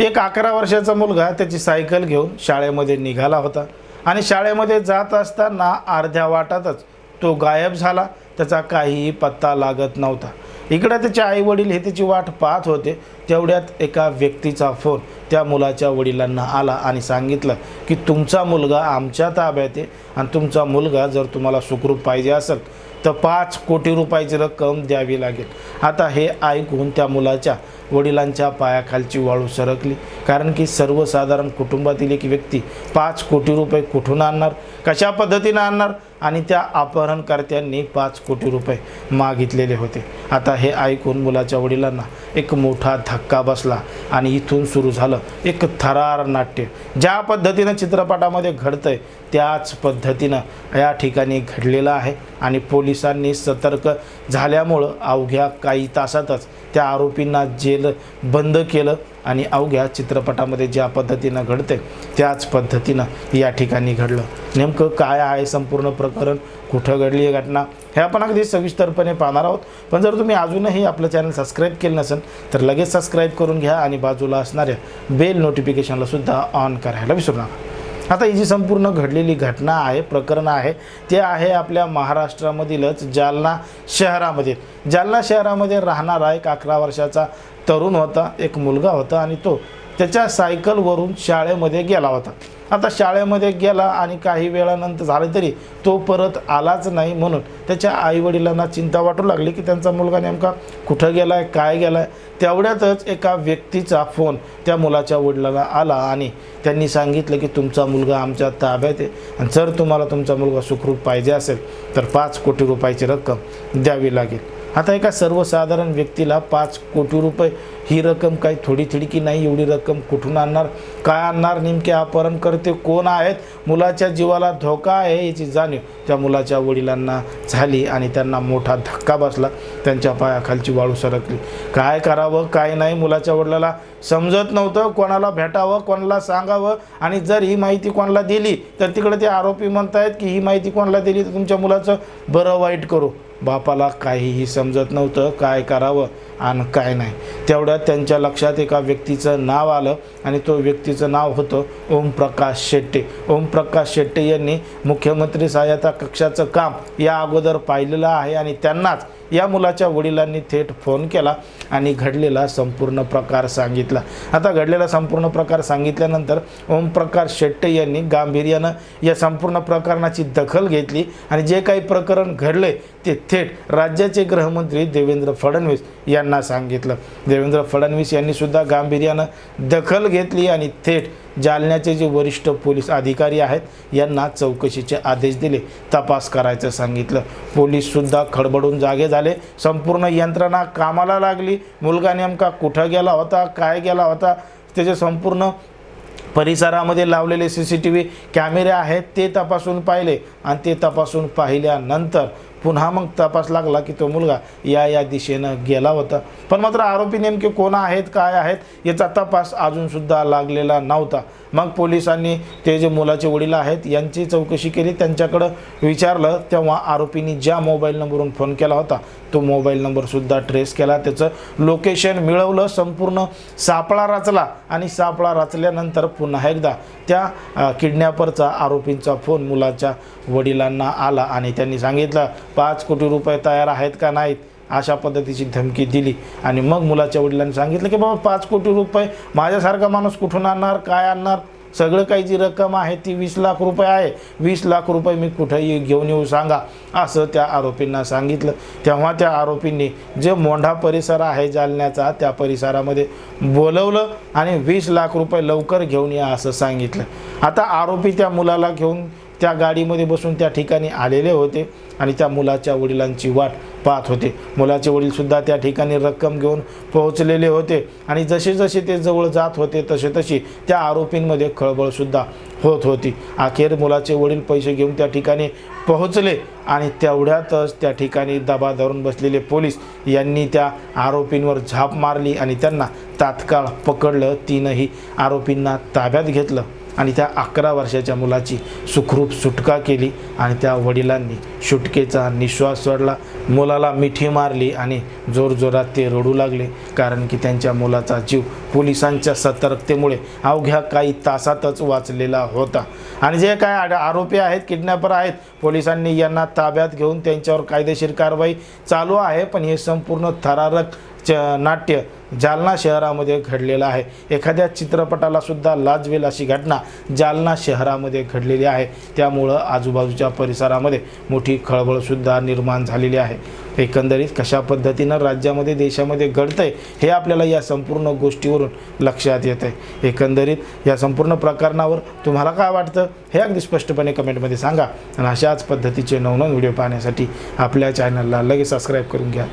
एक अकरा वर्षाचा मुलगा त्याची सायकल घेऊन शाळेमध्ये निघाला होता. आणि शाळेमध्ये जात असताना अर्ध्या वाटातच तो गायब झाला. त्याचा काहीही पत्ता लागत नव्हता. इकडे त्याचे आई वडील हे त्याची वाट पाहत होते. तेवढ्यात एका व्यक्तीचा फोन त्या मुलाच्या वडिलांना आला आणि सांगितलं की तुमचा मुलगा आमच्या ताब्यात आहे आणि तुमचा मुलगा जर तुम्हाला सुखरूप पाहिजे असेल तर पाच कोटी रुपयाची रक्कम द्यावी लागेल. आता हे ऐकून त्या मुलाच्या वडिलांच्या पायाखालची वाळू सरकली. कारण की सर्वसाधारण कुटुंबातील एक व्यक्ती पाच कोटी रुपये कुठून आणणार कशा पद्धतीनं आणणार आणि त्या अपहरणकर्त्यांनी पाच कोटी रुपये मागितलेले होते. आता हे ऐकून मुलाच्या वडिलांना एक मोठा धक्का बसला आणि इथून सुरू झालं एक थरार नाट्य. ज्या पद्धतीनं चित्रपटामध्ये घडतंय त्याच पद्धतीनं या ठिकाणी घडलेलं आहे आणि पोलीस पोलिसांनी सतर्क झाल्यामुळं अवघ्या काही तासातच त्या आरोपींना जेल बंद केलं आणि अवघ्या चित्रपटामध्ये ज्या पद्धतीनं घडते त्याच पद्धतीनं या ठिकाणी घडलं. नेमकं काय आहे संपूर्ण प्रकरण? कुठं घडली आहे घटना? हे आपण अगदी सविस्तरपणे पाहणार आहोत. पण जर तुम्ही अजूनही आपलं चॅनल सबस्क्राईब केलं नसेल तर लगेच सबस्क्राईब करून घ्या आणि बाजूला असणाऱ्या बेल नोटिफिकेशनला सुद्धा ऑन करायला विसरू नका. आता ही जी संपूर्ण घडलेली घटना आहे प्रकरण आहे ते आहे आपल्या महाराष्ट्रामधीलच जालना शहरामध्ये. जालना शहरामध्ये राहणारा एक अकरा वर्षाचा तरुण होता एक मुलगा होता आणि तो त्याच्या सायकलवरून शाळेमध्ये गेला होता. आता शाळेमध्ये गेला आणि काही वेळानंतर झालं तरी तो परत आलाच नाही म्हणून त्याच्या आईवडिलांना चिंता वाटू लागली की त्यांचा मुलगा नेमका कुठं गेला आहे काय गेला आहे तेवढ्यातच एका व्यक्तीचा फोन त्या मुलाच्या वडिलाला आला आणि त्यांनी सांगितलं की तुमचा मुलगा आमच्या ताब्यात आहे आणि जर तुम्हाला तुमचा मुलगा सुखरूप पाहिजे असेल तर पाच कोटी रुपयाची रक्कम द्यावी लागेल. आता एका सर्वसाधारण व्यक्तीला पाच कोटी रुपये ही रक्कम काही थोडी थिडकी नाही एवढी रक्कम कुठून आणणार काय आणणार नेमके अपहरण करते कोण आहेत मुलाच्या जीवाला धोका आहे याची जाणीव त्या मुलाच्या वडिलांना झाली आणि त्यांना मोठा धक्का बसला त्यांच्या पायाखालची वाळू सरकली. काय करावं काय नाही मुलाच्या वडिलाला समजत नव्हतं कोणाला भेटावं कोणाला सांगावं आणि जर ही माहिती कोणाला दिली तर तिकडे ते आरोपी म्हणतायत की ही माहिती कोणाला दिली तर तुमच्या मुलाचं बरं वाईट करू. बापाला काहीही समजत नव्हतं काय करावं आणि काय नाही. तेवढ्यात त्यांच्या लक्षात एका व्यक्तीचं नाव आलं आणि तो व्यक्तीचं नाव होतं ओमप्रकाश शेट्टे. ओमप्रकाश शेट्टे यांनी मुख्यमंत्री सहाय्यता कक्षाचं काम या अगोदर पाहिलेलं आहे आणि त्यांनाच या मुलाच्या वडिलांनी थेट फोन केला आणि घडलेला संपूर्ण प्रकार सांगितला. आता घडलेला संपूर्ण प्रकार सांगितल्यानंतर ओमप्रकाश शेट्टे यांनी गांभीर्यानं या संपूर्ण प्रकरणाची दखल घेतली आणि जे काही प्रकरण घडले ते थेट राज्याचे गृहमंत्री देवेंद्र फडणवीस यांना सांगितलं. देवेंद्र फडणवीस यांनीसुद्धा गांभीर्यानं दखल घेतली आणि थेट जालन्याचे जे वरिष्ठ पोलीस अधिकारी आहेत यांना चौकशीचे आदेश दिले. तपास करायचं सांगितलं. पोलीससुद्धा खडबडून जागे झाले. संपूर्ण यंत्रणा कामाला लागली. मुलगा नेमका कुठं गेला होता काय गेला होता त्याचे संपूर्ण परिसरामध्ये लावलेले सी सी टी व्ही कॅमेरे आहेत ते तपासून पाहिले. आणि ते तपासून पाहिल्यानंतर पुन्हा मग तपास लागला की तो मुलगा या या दिशेनं गेला होता. पण मात्र आरोपी नेमके कोण आहेत काय आहेत याचा तपास अजूनसुद्धा लागलेला नव्हता. मग पोलिसांनी ते जे मुलाचे वडील आहेत यांची चौकशी केली त्यांच्याकडं विचारलं तेव्हा आरोपींनी ज्या मोबाईल नंबरवरून फोन केला होता तो मोबाईल नंबरसुद्धा ट्रेस केला. त्याचं लोकेशन मिळवलं संपूर्ण सापळा रचला आणि सापळा रचल्यानंतर पुन्हा एकदा त्या किडनॅपरचा आरोपींचा फोन मुलाच्या वडिलांना आला आणि त्यांनी सांगितलं पाच कोटी रुपये तयार आहेत का नाहीत अशा पद्धतीची धमकी दिली. आणि मग मुलाच्या वडिलांनी सांगितलं की बाबा पाच कोटी रुपये माझ्यासारखा माणूस कुठून आणणार काय आणणार? सगळं काही जी रक्कम आहे ती वीस लाख रुपये आहे. वीस लाख रुपये मी कुठेही घेऊन येऊ सांगा असं त्या आरोपींना सांगितलं. तेव्हा त्या आरोपींनी जे मोंढा परिसर आहे जालन्याचा त्या परिसरामध्ये बोलवलं आणि वीस लाख रुपये लवकर घेऊन या असं सांगितलं. आता आरोपी त्या मुलाला घेऊन त्या गाडीमध्ये बसून त्या ठिकाणी आलेले होते आणि त्या मुलाच्या वडिलांची वाट पाहत होते. मुलाचे वडीलसुद्धा त्या ठिकाणी रक्कम घेऊन पोहोचलेले होते आणि जसे जसे ते जवळ जात होते तसे तशी त्या आरोपींमध्ये खळबळसुद्धा होत होती. अखेर मुलाचे वडील पैसे घेऊन त्या ठिकाणी पोहोचले आणि तेवढ्यातच त्या ठिकाणी दबा धरून बसलेले पोलीस यांनी त्या आरोपींवर झाप मारली आणि त्यांना तात्काळ पकडलं. तीनही आरोपींना ताब्यात घेतलं. आणि त्या अकरा वर्षाच्या मुलाची सुखरूप सुटका केली आणि त्या वडिलांनी सुटकेचा निश्वास सोडला. मुलाला मिठी मारली आणि जोरजोरात ते रडू लागले कारण की त्यांच्या मुलाचा जीव पोलिसांच्या सतर्कतेमुळे अवघ्या काही तासातच वाचलेला होता. आणि जे काय आरोपी आहेत किडनॅपर आहेत पोलिसांनी यांना ताब्यात घेऊन त्यांच्यावर कायदेशीर कारवाई चालू आहे पण हे संपूर्ण थरारक च नाट्य जालना शहरामध्ये घडलेलं आहे. एखाद्या चित्रपटाला सुद्धा लाजवेल अशी घटना जालना शहरामध्ये घडलेली आहे. त्यामुळं आजूबाजूच्या परिसरामध्ये मोठी खळबळसुद्धा निर्माण झालेली आहे. एकंदरीत कशा पद्धतीनं राज्यामध्ये देशामध्ये घडतं आहे हे आपल्याला या संपूर्ण गोष्टीवरून लक्षात येत आहे एकंदरीत या संपूर्ण प्रकरणावर तुम्हाला काय वाटतं हे अगदी स्पष्टपणे कमेंटमध्ये सांगा. आणि अशाच पद्धतीचे नवनवीन व्हिडिओ पाहण्यासाठी आपल्या चॅनलला लगेच सबस्क्राईब करून घ्या.